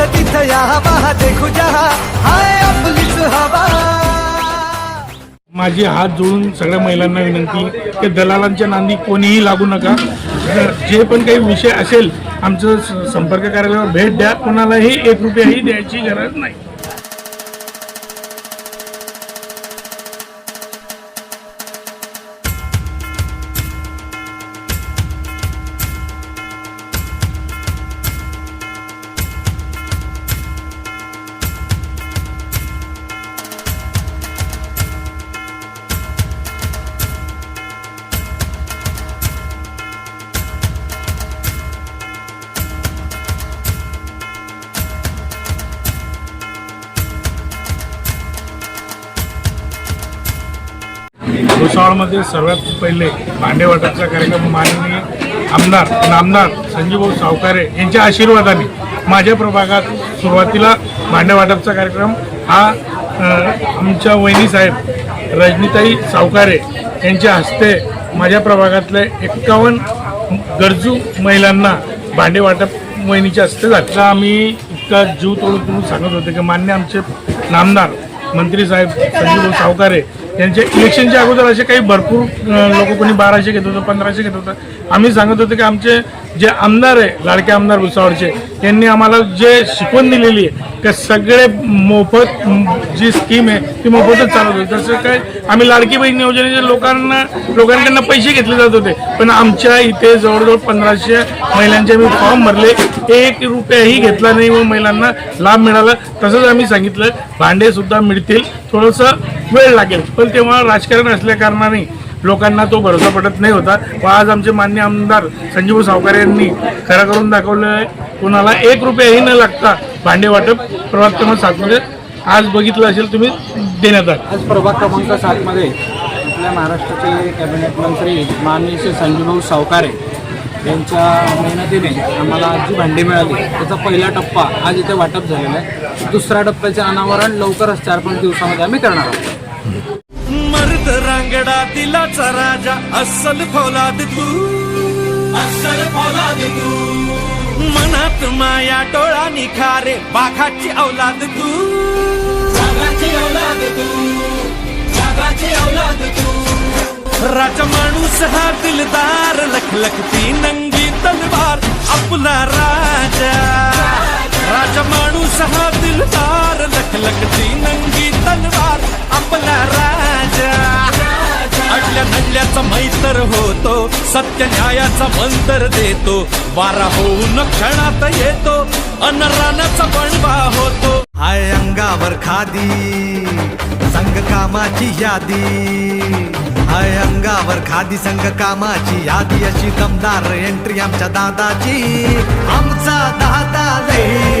तिथं तिथं या हवा देखू जहा हाय आपलीच हवा. माझी हात जोडून सगळ्या महिलांना विनंती की दलालांच्या नांदी कोणीही लागू नका. जे पण काही विषय असेल आमचं संपर्क कार्यालयावर भेट द्या. कोणालाही एक रुपयाही द्यायची गरज नाही. भुसावळमध्ये सर्वात पहिले भांडेवाटाचा कार्यक्रम माननीय आमदार नामदार संजीवभाऊ सावकारे यांच्या आशीर्वादाने माझ्या प्रभागात सुरुवातीला भांडेवाटपचा कार्यक्रम हा आमच्या वहिनी साहेब रजनीताई सावकारे यांच्या हस्ते माझ्या प्रभागातल्या एक्कावन्न गरजू महिलांना भांडे वाटप वहिनीच्या हस्ते झालं. आम्ही इतका जीव तोडून तोडून सांगत होते की मान्य आमचे नामदार मंत्री साहेब संजीवभाऊ सावकारे यांच्या इलेक्शनच्या अगोदर असे काही भरपूर लोक कोणी बाराशे घेत होतं पंधराशे घेत होतं. आम्ही सांगत होतो की आमचे जे आमदार आहे लाडके आमदार भुसावळचे यांनी आम्हाला जे शिकवण दिलेली आहे त्या सगळे मोफत जी स्कीम आहे ती मोफतच चालत होती. तसं काय आम्ही लाडकी बहीण योजनेचे लोकांना लोकांकडनं पैसे घेतले जात होते पण आमच्या इथे जवळजवळ पंधराशे महिलांचे आम्ही फॉर्म भरले. एक रुपयाही घेतला नाही व महिलांना लाभ मिळाला. तसंच आम्ही सांगितलं भांडेसुद्धा मिळतील थोडंसं वेळ लागेल. पण तेव्हा राजकारण असल्या कारणाने लोकांना तो भरोसा पडत नाही होता. व आज आमचे मान्य आमदार संजीव सावकार यांनी खरं करून दाखवलं आहे कुणाला एक रुपयाही न लागता भांडे वाटप प्रभाग क्रमांक सातमध्ये आज बघितलं असेल तुम्ही देण्यात आलं. आज प्रभाग क्रमांक सातमध्ये आपल्या महाराष्ट्राचे कॅबिनेट मंत्री माननीय श्री संजीवभाऊ सावकारे यांच्या मेहनतीने आम्हाला जी भांडी मिळाली त्याचा पहिला टप्पा आज इथे वाटप झालेला आहे. दुसऱ्या टप्प्याचे अनावरण लवकरच चार पाच दिवसामध्ये आम्ही करणार आहोत. रांगडा दिलाचा राजा अस्सल फौलाद तू. अस्सल फौलाद तू. मनात माया डोळा निखारे बाघाची औलाद तू. बाघाची औलाद तू. बाघाची औलाद तू. राजा माणूस हा दिलदार लखलखती नंगी तलवार आपला राजा. राजा माणूस हा दिलदार लखलखती नंगी होतो सत्य न्यायाचा मंतर देतो वारा होऊन क्षणात येतो अनरानाचा बणवा होतो. हाय अंगावर खादी संघ कामाची यादी. हाय अंगावर खादी संघ कामाची यादी अशी दमदार एंट्री आमच्या दादाची. आमचा दादा लई